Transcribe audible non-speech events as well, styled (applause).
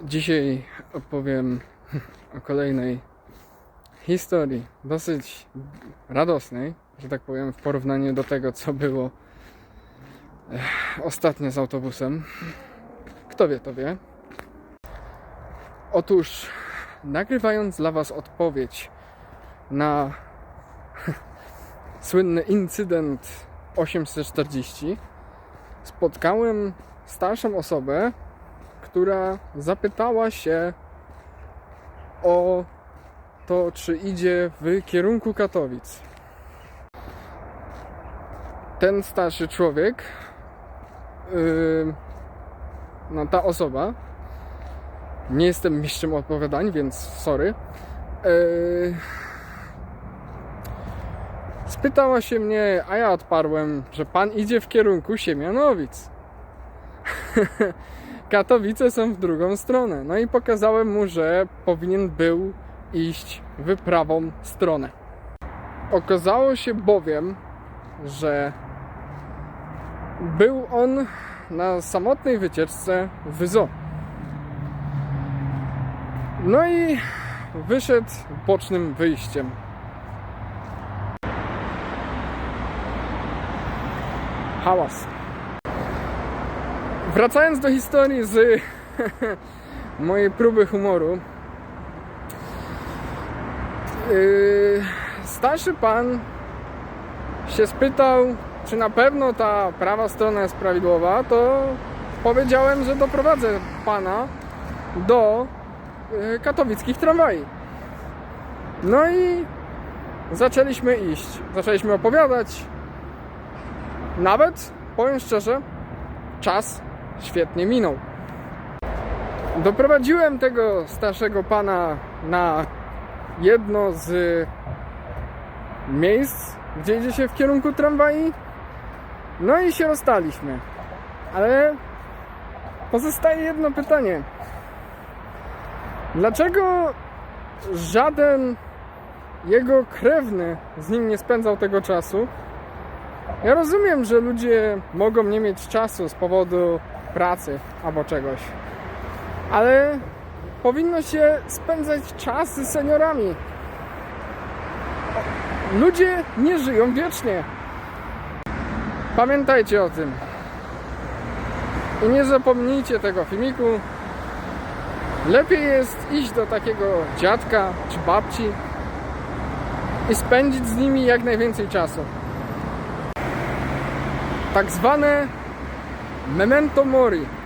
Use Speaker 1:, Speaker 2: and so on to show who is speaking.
Speaker 1: Dzisiaj opowiem o kolejnej historii, dosyć radosnej, że tak powiem, w porównaniu do tego, co było eh, ostatnio z autobusem. Kto wie, to wie. Otóż, nagrywając dla Was odpowiedź na (laughs) słynny incydent 840, spotkałem starszą osobę, która zapytała się o to, czy idzie w kierunku Katowic. Ten starszy człowiek, yy, no ta osoba, nie jestem mistrzem odpowiadań, więc sorry, yy, spytała się mnie, a ja odparłem, że pan idzie w kierunku Siemianowic. (laughs) Katowice są w drugą stronę. No i pokazałem mu, że powinien był iść w prawą stronę. Okazało się bowiem, że był on na samotnej wycieczce w zoo. No i wyszedł bocznym wyjściem. Hałas. Wracając do historii z (laughs) mojej próby humoru. Yy, starszy pan się spytał, czy na pewno ta prawa strona jest prawidłowa, to powiedziałem, że doprowadzę pana do yy, katowickich tramwaj. No i zaczęliśmy iść, zaczęliśmy opowiadać. Nawet, powiem szczerze, czas świetnie minął. Doprowadziłem tego starszego pana na jedno z miejsc, gdzie idzie się w kierunku tramwaju. No i się rozstaliśmy. Ale pozostaje jedno pytanie. Dlaczego żaden jego krewny z nim nie spędzał tego czasu? Ja rozumiem, że ludzie mogą nie mieć czasu z powodu pracy albo czegoś, ale powinno się spędzać czas z seniorami. Ludzie nie żyją wiecznie. Pamiętajcie o tym. I nie zapomnijcie tego filmiku. Lepiej jest iść do takiego dziadka czy babci i spędzić z nimi jak najwięcej czasu tak zwane memento mori.